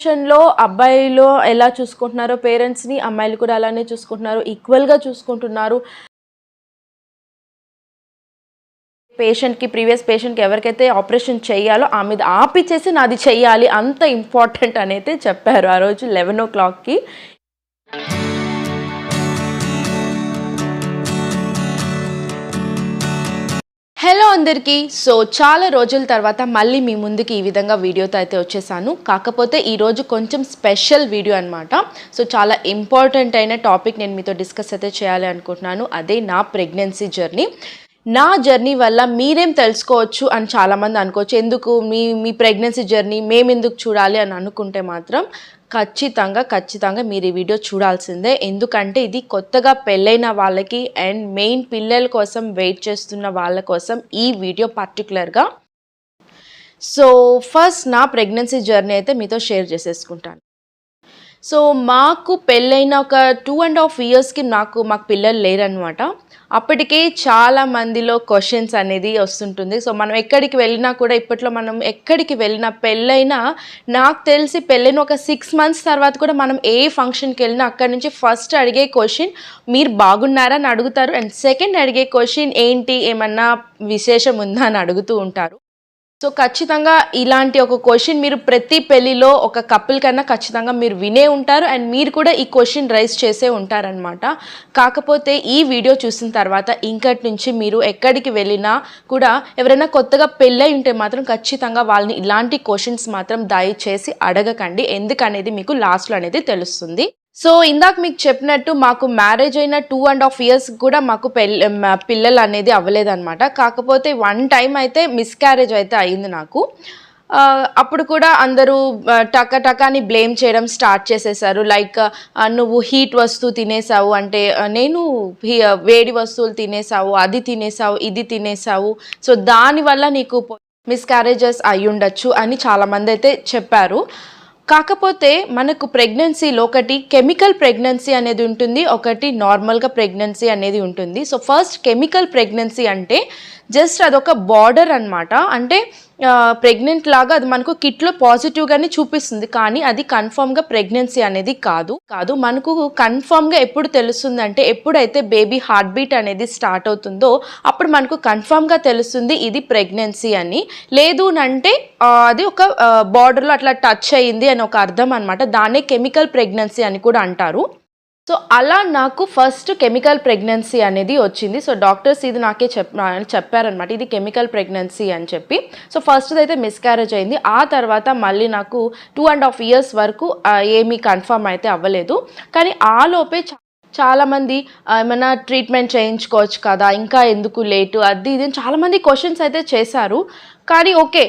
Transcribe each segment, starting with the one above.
లో అబ్బాయిలో ఎలా చూసుకుంటున్నారో పేరెంట్స్ని అమ్మాయిలు కూడా అలానే చూసుకుంటున్నారు ఈక్వల్గా చూసుకుంటున్నారు. పేషెంట్కి ప్రీవియస్ పేషెంట్కి ఎవరికైతే ఆపరేషన్ చేయాలో ఆ మీద ఆపిచ్చేసి నాది చెయ్యాలి అంత ఇంపార్టెంట్ అని అయితే చెప్పారు ఆ రోజు లెవెన్ ఓ క్లాక్కి హలో అందరికీ. సో చాలా రోజుల తర్వాత మళ్ళీ మీ ముందుకి ఈ విధంగా వీడియోతో అయితే వచ్చేసాను. కాకపోతే ఈరోజు కొంచెం స్పెషల్ వీడియో అనమాట సో చాలా ఇంపార్టెంట్ అయిన టాపిక్ నేను మీతో డిస్కస్ అయితే చేయాలి అనుకుంటున్నాను. అదే నా ప్రెగ్నెన్సీ జర్నీ. నా జర్నీ వల్ల మీరేం తెలుసుకోవచ్చు అని చాలామంది అనుకోవచ్చు. ఎందుకు? మీ మీ ప్రెగ్నెన్సీ జర్నీ మేము ఎందుకు చూడాలి అని అనుకుంటే మాత్రం ఖచ్చితంగా ఖచ్చితంగా మీరు ఈ వీడియో చూడాల్సిందే. ఎందుకంటే ఇది కొత్తగా పెళ్ళైన వాళ్ళకి అండ్ మెయిన్ పిల్లల కోసం వెయిట్ చేస్తున్న వాళ్ళ కోసం ఈ వీడియో పర్టికులర్గా సో ఫస్ట్ నా ప్రెగ్నెన్సీ జర్నీ అయితే మీతో షేర్ చేసేసుకుంటాను. సో మాకు పెళ్ళైన ఒక టూ అండ్ హాఫ్ ఇయర్స్కి నాకు మాకు పిల్లలు లేరనమాట అప్పటికే చాలా మందిలో క్వశ్చన్స్ అనేది వస్తుంటుంది. సో మనం ఎక్కడికి వెళ్ళినా కూడా ఇప్పట్లో మనం ఎక్కడికి వెళ్ళినా పెళ్ళైనా నాకు తెలిసి పెళ్ళైన ఒక సిక్స్ మంత్స్ తర్వాత కూడా మనం ఏ ఫంక్షన్కి వెళ్ళినా అక్కడి నుంచి ఫస్ట్ అడిగే క్వశ్చన్ మీరు బాగున్నారా? అని అడుగుతారు. అండ్ సెకండ్ అడిగే క్వశ్చన్ ఏంటి? ఏమన్నా విశేషం ఉందా? అని అడుగుతూ ఉంటారు. సో ఖచ్చితంగా ఇలాంటి ఒక క్వశ్చన్ మీరు ప్రతి పెళ్ళిలో ఒక కపుల్ కన్నా ఖచ్చితంగా మీరు వినే ఉంటారు అండ్ మీరు కూడా ఈ క్వశ్చన్ రైజ్ చేసే ఉంటారనమాట కాకపోతే ఈ వీడియో చూసిన తర్వాత ఇంకటి నుంచి మీరు ఎక్కడికి వెళ్ళినా కూడా ఎవరైనా కొత్తగా పెళ్ళై ఉంటే మాత్రం ఖచ్చితంగా వాళ్ళని ఇలాంటి క్వశ్చన్స్ మాత్రం దయచేసి అడగకండి. ఎందుకనేది మీకు లాస్ట్లో అనేది తెలుస్తుంది. సో ఇందాక మీకు చెప్పినట్టు మాకు మ్యారేజ్ అయిన టూ అండ్ హాఫ్ ఇయర్స్ కూడా మాకు పెళ్ళి పిల్లలు అనేది అవ్వలేదన్నమాట. కాకపోతే వన్ టైం అయితే మిస్క్యారేజ్ అయితే అయింది నాకు. అప్పుడు కూడా అందరూ టక టకాని బ్లేమ్ చేయడం స్టార్ట్ చేసేసారు. లైక్ నువ్వు హీట్ వస్తువు తినేసావు అంటే నేను హీ- వేడి వస్తువులు తినేసావు అది తినేసావు ఇది తినేసావు. సో దానివల్ల నీకు మిస్క్యారేజెస్ అయి అని చాలామంది అయితే చెప్పారు. కాకపోతే మనకు ప్రెగ్నెన్సీలో ఒకటి కెమికల్ ప్రెగ్నెన్సీ అనేది ఉంటుంది ఒకటి నార్మల్గా ప్రెగ్నెన్సీ అనేది ఉంటుంది. సో ఫస్ట్ కెమికల్ ప్రెగ్నెన్సీ అంటే జస్ట్ అదొక బార్డర్ అనమాట అంటే ప్రెగ్నెంట్ లాగా అది మనకు కిట్లో పాజిటివ్గానే చూపిస్తుంది. కానీ అది కన్ఫామ్గా ప్రెగ్నెన్సీ అనేది కాదు. కాదు మనకు కన్ఫామ్గా ఎప్పుడు తెలుస్తుంది అంటే ఎప్పుడైతే బేబీ హార్ట్ బీట్ అనేది స్టార్ట్ అవుతుందో అప్పుడు మనకు కన్ఫామ్గా తెలుస్తుంది ఇది ప్రెగ్నెన్సీ అని. లేదు అంటే అది ఒక బార్డర్లో అట్లా టచ్ అయ్యింది అని ఒక అర్థం అనమాట దాన్నే కెమికల్ ప్రెగ్నెన్సీ అని కూడా అంటారు. సో అలా నాకు ఫస్ట్ కెమికల్ ప్రెగ్నెన్సీ అనేది వచ్చింది. సో డాక్టర్స్ ఇది నాకే చెప్ చెప్పారనమాట ఇది కెమికల్ ప్రెగ్నెన్సీ అని చెప్పి. సో ఫస్ట్ది అయితే మిస్క్యారేజ్ అయింది. ఆ తర్వాత మళ్ళీ నాకు టూ అండ్ హాఫ్ ఇయర్స్ వరకు ఏమీ కన్ఫర్మ్ అయితే అవ్వలేదు. కానీ ఆ లోపే చాలామంది ఏమైనా ట్రీట్మెంట్ చేయించుకోవచ్చు కదా ఇంకా ఎందుకు లేటు అది ఇది చాలామంది క్వశ్చన్స్ అయితే చేశారు. కానీ ఓకే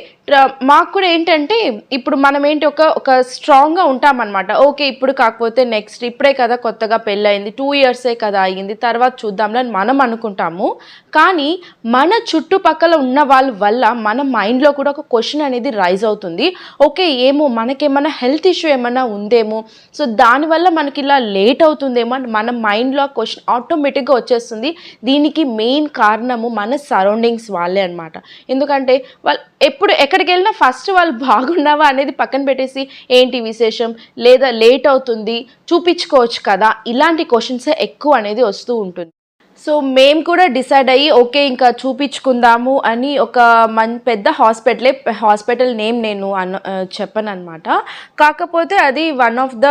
మాకు కూడా ఏంటంటే ఇప్పుడు మనం ఏంటి ఒక ఒక స్ట్రాంగ్గా ఉంటామన్నమాట. ఓకే ఇప్పుడు కాకపోతే నెక్స్ట్ ఇప్పుడే కదా కొత్తగా పెళ్ళయింది టూ ఇయర్సే కదా అయ్యింది తర్వాత చూద్దాంలని అని మనం అనుకుంటాము. కానీ మన చుట్టుపక్కల ఉన్న వాళ్ళ వల్ల మన మైండ్లో కూడా ఒక క్వశ్చన్ అనేది రైజ్ అవుతుంది. ఓకే ఏమో మనకేమైనా హెల్త్ ఇష్యూ ఏమైనా ఉందేమో సో దానివల్ల మనకి ఇలా లేట్ అవుతుందేమో అని మన మైండ్లో క్వశ్చన్ ఆటోమేటిక్గా వచ్చేస్తుంది. దీనికి మెయిన్ కారణము మన సరౌండింగ్స్ వాళ్ళే అనమాట ఎందుకంటే వాళ్ళు ఎప్పుడు ఎక్కడ ఎక్కడికి వెళ్ళినా ఫస్ట్ వాళ్ళు బాగున్నావా అనేది పక్కన పెట్టేసి ఏంటి విశేషం? లేదా లేట్ అవుతుంది? చూపించుకోవచ్చు కదా? ఇలాంటి క్వశ్చన్స్ ఎక్కువ అనేది వస్తూ ఉంటుంది. సో మేము కూడా డిసైడ్ అయ్యి ఓకే ఇంకా చూపించుకుందాము అని ఒక మన్ పెద్ద హాస్పిటలే హాస్పిటల్ నేమ్ నేను అన్న చెప్పను అనమాట కాకపోతే అది one of the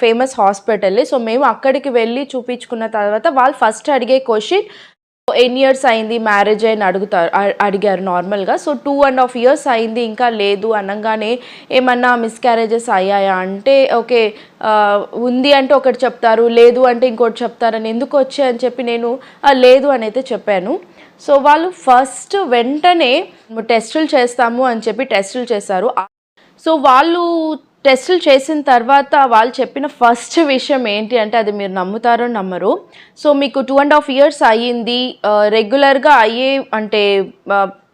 famous hospital so మేము అక్కడికి వెళ్ళి చూపించుకున్న తర్వాత వాళ్ళు ఫస్ట్ అడిగే క్వశ్చన్ ఎన్ని ఇయర్స్ అయింది మ్యారేజ్ అని అడుగుతారు అడిగారు నార్మల్గా so two and half years అయింది ఇంకా లేదు అనగానే ఏమన్నా మిస్క్యారేజెస్ అయ్యాయా? అంటే ఓకే ఉంది అంటే ఒకటి చెప్తారు లేదు అంటే ఇంకోటి చెప్తారని ఎందుకు వచ్చాయి అని చెప్పి నేను లేదు అని అయితే చెప్పాను. సో వాళ్ళు ఫస్ట్ వెంటనే టెస్టులు చేస్తాము అని చెప్పి టెస్టులు చేశారు. సో వాళ్ళు టెస్టులు చేసిన తర్వాత వాళ్ళు చెప్పిన ఫస్ట్ విషయం ఏంటి అంటే అది మీరు నమ్ముతారో నమ్మరు. సో మీకు టూ అండ్ హాఫ్ ఇయర్స్ అయ్యింది. రెగ్యులర్గా అయ్యే అంటే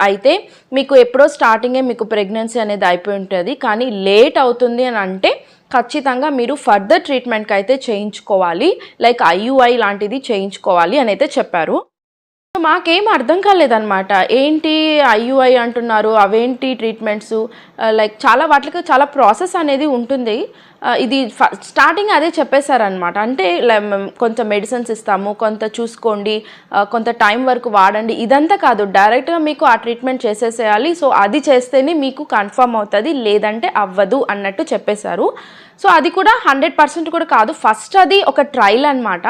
అయితే మీకు ఎప్పుడో స్టార్టింగే మీకు ప్రెగ్నెన్సీ అనేది అయిపోయి ఉంటుంది. కానీ లేట్ అవుతుంది అని అంటే ఖచ్చితంగా మీరు ఫర్దర్ ట్రీట్మెంట్కి అయితే చేయించుకోవాలి. లైక్ ఐయుఐ లాంటిది చేయించుకోవాలి అని అయితే చెప్పారు. మాకేం అర్థం కాలేదన్నమాట. ఏంటి ఐయుఐ అంటున్నారు? అవేంటి ట్రీట్మెంట్స్ లైక్ uh, చాలా వాటికి చాలా ప్రాసెస్ అనేది ఉంటుంది. ఇది స్టార్టింగ్ అదే చెప్పేశారనమాట అంటే కొంత మెడిసిన్స్ ఇస్తాము కొంత చూసుకోండి కొంత టైం వరకు వాడండి. ఇదంతా కాదు డైరెక్ట్గా మీకు ఆ ట్రీట్మెంట్ చేసేసేయాలి. సో అది చేస్తేనే మీకు కన్ఫర్మ్ అవుతుంది లేదంటే అవ్వదు అన్నట్టు చెప్పేశారు. సో అది కూడా హండ్రెడ్ పర్సెంట్ కూడా కాదు. ఫస్ట్ అది ఒక ట్రయల్ అనమాట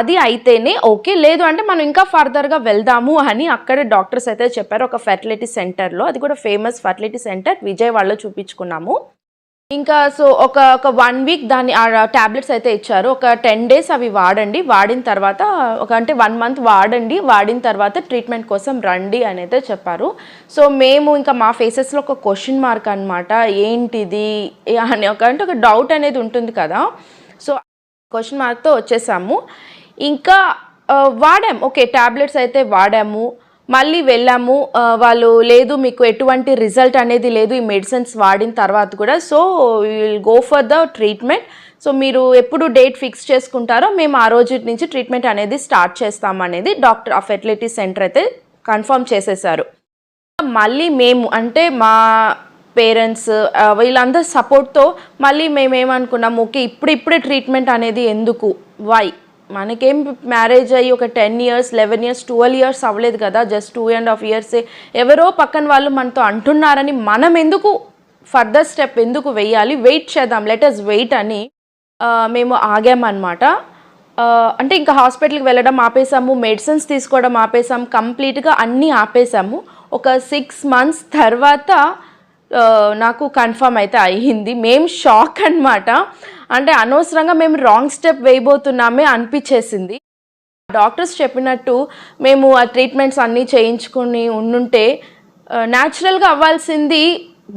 అది అయితేనే ఓకే. లేదు అంటే మనం ఇంకా ఫర్దర్గా వెళ్దాము అని అక్కడ డాక్టర్స్ అయితే చెప్పారు. ఒక ఫెర్టిలిటీ సెంటర్లో అది కూడా ఫేమస్ ఫెర్టిలిటీ సెంటర్ విజయవాడలో చూపించుకున్నాము. ఇంకా సో ఒక ఒక వన్ వీక్ దాన్ని ఆ ట్యాబ్లెట్స్ అయితే ఇచ్చారు. ఒక టెన్ డేస్ అవి వాడండి. వాడిన తర్వాత ఒక అంటే వన్ మంత్ వాడండి. వాడిన తర్వాత ట్రీట్మెంట్ కోసం రండి అని అయితే చెప్పారు. సో మేము ఇంకా మా ఫేసెస్లో ఒక క్వశ్చన్ మార్క్ అనమాట ఏంటిది? అని ఒక అంటే ఒక డౌట్ అనేది ఉంటుంది కదా. సో క్వశ్చన్ మార్క్తో వచ్చేసాము. ఇంకా వాడాము. ఓకే ట్యాబ్లెట్స్ అయితే వాడాము. మళ్ళీ వెళ్ళాము. వాళ్ళు లేదు మీకు ఎటువంటి రిజల్ట్ అనేది లేదు ఈ మెడిసిన్స్ వాడిన తర్వాత కూడా. So will go for the treatment so మీరు ఎప్పుడు డేట్ ఫిక్స్ చేసుకుంటారో మేము ఆ రోజు నుంచి ట్రీట్మెంట్ అనేది స్టార్ట్ చేస్తాం అనేది డాక్టర్ ఆ ఫెర్టిలిటీ సెంటర్ అయితే కన్ఫర్మ్ చేసేసారు. మళ్ళీ మేము అంటే మా పేరెంట్స్ వీళ్ళందరి సపోర్ట్తో మళ్ళీ మేము ఏమనుకున్నాం ఓకే ఇప్పుడు ఇప్పుడే ట్రీట్మెంట్ అనేది ఎందుకు? వై? మనకేం మ్యారేజ్ అయ్యి ఒక ten years eleven years twelve years అవ్వలేదు కదా జస్ట్ టూ అండ్ హాఫ్ ఇయర్సే. ఎవరో పక్కన వాళ్ళు మనతో అంటున్నారని మనం ఎందుకు ఫర్దర్ స్టెప్ ఎందుకు వెయ్యాలి వెయిట్ చేద్దాం లెటర్స్ వెయిట్ అని మేము ఆగామన్నమాట. అంటే ఇంకా హాస్పిటల్కి వెళ్ళడం ఆపేసాము మెడిసిన్స్ తీసుకోవడం ఆపేసాము కంప్లీట్గా అన్నీ ఆపేసాము ఒక సిక్స్ మంత్స్ తర్వాత నాకు కన్ఫర్మ్ అయితే అయ్యింది. మేము షాక్ అన్నమాట. అంటే అనవసరంగా మేము రాంగ్ స్టెప్ వేయబోతున్నామే అనిపించేసింది. డాక్టర్స్ చెప్పినట్టు మేము ఆ ట్రీట్మెంట్స్ అన్నీ చేయించుకుని ఉండుంటే న్యాచురల్గా అవ్వాల్సింది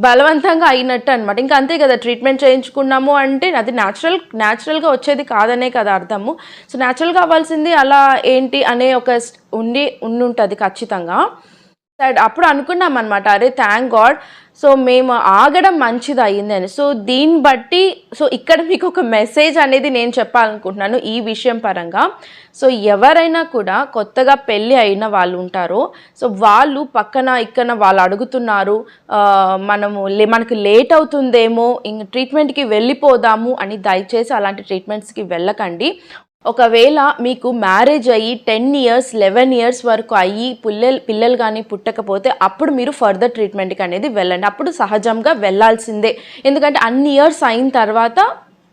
బలవంతంగా అయినట్టు అనమాట ఇంకా అంతే కదా ట్రీట్మెంట్ చేయించుకున్నాము అంటే అది న్యాచురల్ న్యాచురల్గా వచ్చేది కాదనే కదా అర్థము. సో న్యాచురల్గా అవ్వాల్సింది అలా ఏంటి అనే ఒక ఉండి ఉండుంటుంది ఖచ్చితంగా. సైడ్ అప్పుడు అనుకున్నాం అనమాట అరే థ్యాంక్ గాడ్ సో మేము ఆగడం మంచిది అయ్యింది అని సో దీన్ని బట్టి సో ఇక్కడ మీకు ఒక మెసేజ్ అనేది నేను చెప్పాలనుకుంటున్నాను ఈ విషయం పరంగా. సో ఎవరైనా కూడా కొత్తగా పెళ్ళి అయిన వాళ్ళు ఉంటారో. సో వాళ్ళు పక్కన ఇక్కడ వాళ్ళు అడుగుతున్నారు మనము లే మనకు లేట్ అవుతుందేమో ఇంక ట్రీట్మెంట్కి వెళ్ళిపోదాము అని దయచేసి అలాంటి ట్రీట్మెంట్స్కి వెళ్ళకండి. ఒకవేళ మీకు మ్యారేజ్ అయ్యి టెన్ ఇయర్స్ లెవెన్ ఇయర్స్ వరకు అయ్యి పిల్లలు పిల్లలు కానీ పుట్టకపోతే అప్పుడు మీరు ఫర్దర్ ట్రీట్మెంట్కి అనేది వెళ్ళండి. అప్పుడు సహజంగా వెళ్ళాల్సిందే. ఎందుకంటే అన్ని ఇయర్స్ అయిన తర్వాత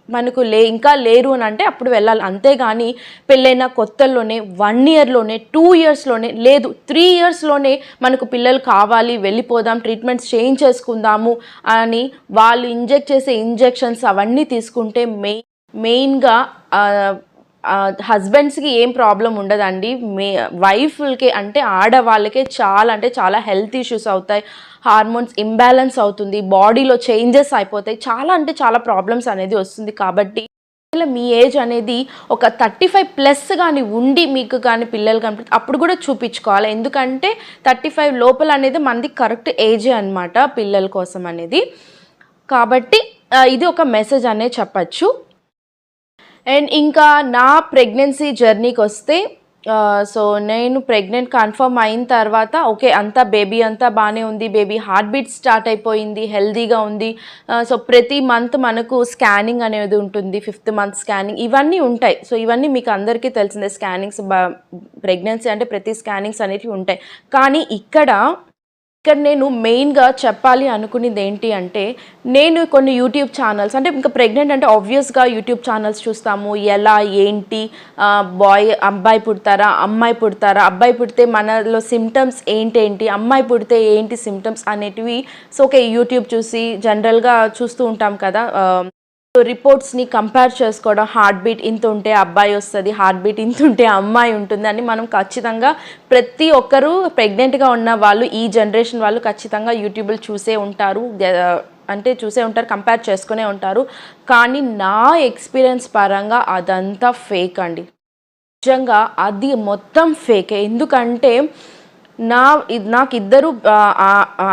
మనకు లే ఇంకా లేరు అని అంటే అప్పుడు వెళ్ళాలి. అంతేగాని పెళ్ళైన కొత్తల్లోనే వన్ ఇయర్లోనే టూ ఇయర్స్లోనే లేదు త్రీ ఇయర్స్లోనే మనకు పిల్లలు కావాలి వెళ్ళిపోదాం ట్రీట్మెంట్స్ చేయించేసుకుందాము అని వాళ్ళు ఇంజెక్ట్ చేసే ఇంజెక్షన్స్ అవన్నీ తీసుకుంటే మెయిన్ మెయిన్గా హస్బెండ్స్కి ఏం ప్రాబ్లం ఉండదండి. మే వైఫ్కి అంటే ఆడవాళ్ళకే చాలా అంటే చాలా హెల్త్ ఇష్యూస్ అవుతాయి. హార్మోన్స్ ఇంబ్యాలెన్స్ అవుతుంది. బాడీలో చేంజెస్ అయిపోతాయి. చాలా అంటే చాలా ప్రాబ్లమ్స్ అనేది వస్తుంది కాబట్టి మీ ఏజ్ అనేది ఒక థర్టీ ఫైవ్ ప్లస్ కానీ ఉండి మీకు కానీ పిల్లలు కానీ అప్పుడు కూడా చూపించుకోవాలి. ఎందుకంటే థర్టీ ఫైవ్ లోపల అనేది మనది కరెక్ట్ ఏజే అనమాట పిల్లల కోసం అనేది. కాబట్టి ఇది ఒక మెసేజ్ అనే చెప్పచ్చు. అండ్ ఇంకా నా ప్రెగ్నెన్సీ జర్నీకి వస్తే సో నేను ప్రెగ్నెంట్ కన్ఫర్మ్ అయిన తర్వాత ఓకే అంతా బేబీ అంతా బాగానే ఉంది బేబీ హార్ట్ బీట్ స్టార్ట్ అయిపోయింది హెల్దీగా ఉంది. సో ప్రతి మంత్ మనకు స్కానింగ్ అనేది ఉంటుంది ఫిఫ్త్ మంత్ స్కానింగ్ ఇవన్నీ ఉంటాయి. సో ఇవన్నీ మీకు అందరికీ తెలిసిందే స్కానింగ్స్ ప్రెగ్నెన్సీ అంటే ప్రతి స్కానింగ్స్ అనేవి ఉంటాయి. కానీ ఇక్కడ ఇక్కడ నేను మెయిన్గా చెప్పాలి అనుకునేది ఏంటి అంటే నేను కొన్ని యూట్యూబ్ ఛానల్స్ అంటే ఇంకా ప్రెగ్నెంట్ అంటే ఆబ్వియస్గా యూట్యూబ్ ఛానల్స్ చూస్తాము. ఎలా ఏంటి బాయ్ అబ్బాయి పుడతారా అమ్మాయి పుడతారా అబ్బాయి పుడితే మనలో సిమ్టమ్స్ ఏంటేంటి అమ్మాయి పుడితే ఏంటి సిమ్టమ్స్ అనేటివి సో ఓకే యూట్యూబ్ చూసి జనరల్గా చూస్తూ ఉంటాం కదా రిపోర్ట్స్ని కంపేర్ చేసుకోవడం హార్ట్ బీట్ ఇంత ఉంటే అబ్బాయి వస్తుంది హార్ట్ బీట్ ఇంత ఉంటే అమ్మాయి ఉంటుంది అని మనం ఖచ్చితంగా ప్రతి ఒక్కరూ ప్రెగ్నెంట్గా ఉన్న వాళ్ళు ఈ జనరేషన్ వాళ్ళు ఖచ్చితంగా యూట్యూబ్లో చూసే ఉంటారు అంటే చూసే ఉంటారు కంపేర్ చేసుకునే ఉంటారు. కానీ నా ఎక్స్పీరియన్స్ పరంగా అదంతా ఫేక్ అండి. నిజంగా అది మొత్తం ఫేకే. ఎందుకంటే నా నాకు ఇద్దరు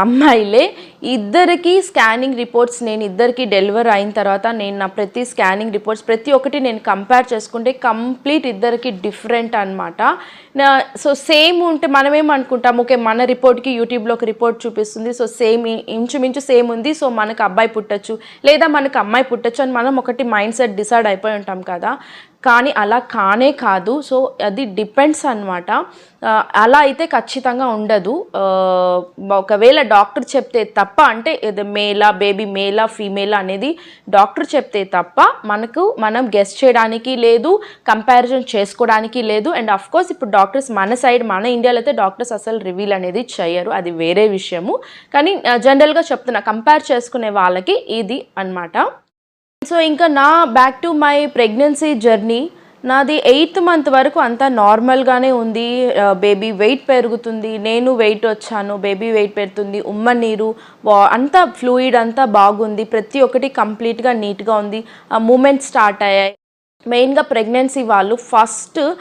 అమ్మాయిలే ఇద్దరికి స్కానింగ్ రిపోర్ట్స్ నేను ఇద్దరికి డెలివర్ అయిన తర్వాత నేను నా ప్రతి స్కానింగ్ రిపోర్ట్స్ ప్రతి ఒక్కటి నేను కంపేర్ చేసుకుంటే కంప్లీట్ ఇద్దరికి డిఫరెంట్ అనమాట సో సేమ్ ఉంటే మనం ఏమనుకుంటాం ఓకే మన రిపోర్ట్కి యూట్యూబ్లో ఒక రిపోర్ట్ చూపిస్తుంది సో సేమ్ ఇంచుమించు సేమ్ ఉంది సో మనకు అబ్బాయి పుట్టచ్చు లేదా మనకు అమ్మాయి పుట్టచ్చు అని మనం ఒకటి మైండ్ సెట్ డిసైడ్ అయిపోయి ఉంటాం కదా. కానీ అలా కానే కాదు సో అది డిపెండ్స్ అనమాట అలా అయితే ఖచ్చితంగా ఉండదు. ఒకవేళ డాక్టర్ చెప్తే తప్ప తప్ప అంటే ఇది మేలా బేబీ మేలా ఫీమేలా అనేది డాక్టర్ చెప్తే తప్ప మనకు మనం గెస్ట్ చేయడానికి లేదు కంపారిజన్ చేసుకోవడానికి లేదు. అండ్ అఫ్ కోర్స్ ఇప్పుడు డాక్టర్స్ మన సైడ్ మన ఇండియాలో అయితే డాక్టర్స్ అసలు రివీల్ అనేది చేయరు. అది వేరే విషయము. కానీ జనరల్గా చెప్తున్నా కంపేర్ చేసుకునే వాళ్ళకి ఇది అన్నమాట. సో ఇంకా నా back to my pregnancy journey నాది ఎయిత్ మంత్ వరకు అంతా నార్మల్గానే ఉంది. బేబీ వెయిట్ పెరుగుతుంది. నేను వెయిట్ వచ్చాను. బేబీ వెయిట్ పెరుగుతుంది ఉమ్మ నీరు వా- అంతా ఫ్లూయిడ్ అంతా బాగుంది. ప్రతి ఒక్కటి కంప్లీట్గా నీట్గా ఉంది. మూమెంట్ స్టార్ట్ అయ్యాయి. మెయిన్గా ప్రెగ్నెన్సీ వాళ్ళు ఫస్ట్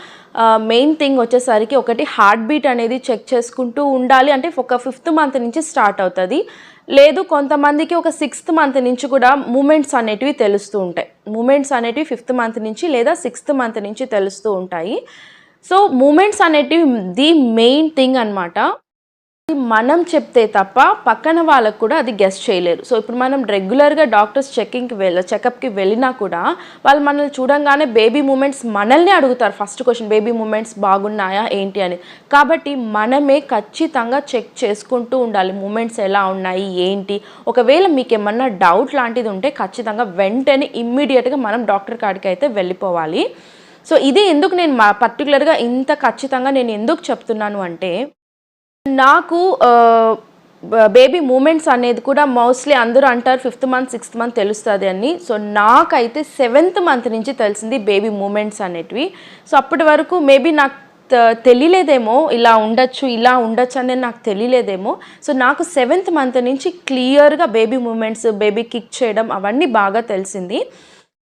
మెయిన్ థింగ్ వచ్చేసరికి ఒకటి హార్ట్ బీట్ అనేది చెక్ చేసుకుంటూ ఉండాలి. అంటే ఒక ఫిఫ్త్ మంత్ నుంచి స్టార్ట్ అవుతుంది. లేదు కొంతమందికి ఒక సిక్స్త్ మంత్ నుంచి కూడా మూమెంట్స్ అనేటివి తెలుస్తూ ఉంటాయి. మూమెంట్స్ అనేటివి ఫిఫ్త్ మంత్ నుంచి లేదా సిక్స్త్ మంత్ నుంచి తెలుస్తూ ఉంటాయి. సో మూమెంట్స్ అనేటివి ది మెయిన్ థింగ్ అనమాట మనం చెప్తే తప్ప పక్కన వాళ్ళకు కూడా అది గెస్ట్ చేయలేరు. సో ఇప్పుడు మనం రెగ్యులర్గా డాక్టర్స్ చెకింగ్కి వెళ్ళ చెకప్కి వెళ్ళినా కూడా వాళ్ళు మనల్ని చూడంగానే బేబీ మూమెంట్స్ మనల్ని అడుగుతారు. ఫస్ట్ క్వశ్చన్ బేబీ మూమెంట్స్ బాగున్నాయా ఏంటి అని. కాబట్టి మనమే ఖచ్చితంగా చెక్ చేసుకుంటూ ఉండాలి. మూమెంట్స్ ఎలా ఉన్నాయి ఏంటి? ఒకవేళ మీకు ఏమన్నా డౌట్ లాంటిది ఉంటే ఖచ్చితంగా వెంటనే ఇమ్మీడియట్గా మనం డాక్టర్ కాడికి అయితే వెళ్ళిపోవాలి. సో ఇది ఎందుకు నేను మా పర్టికులర్గా ఇంత ఖచ్చితంగా నేను ఎందుకు చెప్తున్నాను అంటే నాకు బేబీ మూమెంట్స్ అనేది కూడా మోస్ట్లీ అందరూ అంటారు ఫిఫ్త్ మంత్ సిక్స్త్ మంత్ తెలుస్తుంది అని. సో నాకైతే సెవెంత్ మంత్ నుంచి తెలిసింది బేబీ మూమెంట్స్ అనేటివి. సో అప్పటి వరకు మేబీ నాకు తెలియలేదేమో ఇలా ఉండొచ్చు ఇలా ఉండొచ్చు అనేది నాకు తెలియలేదేమో. సో నాకు సెవెంత్ మంత్ నుంచి క్లియర్గా బేబీ మూమెంట్స్ బేబీ కిక్ చేయడం అవన్నీ బాగా తెలిసింది.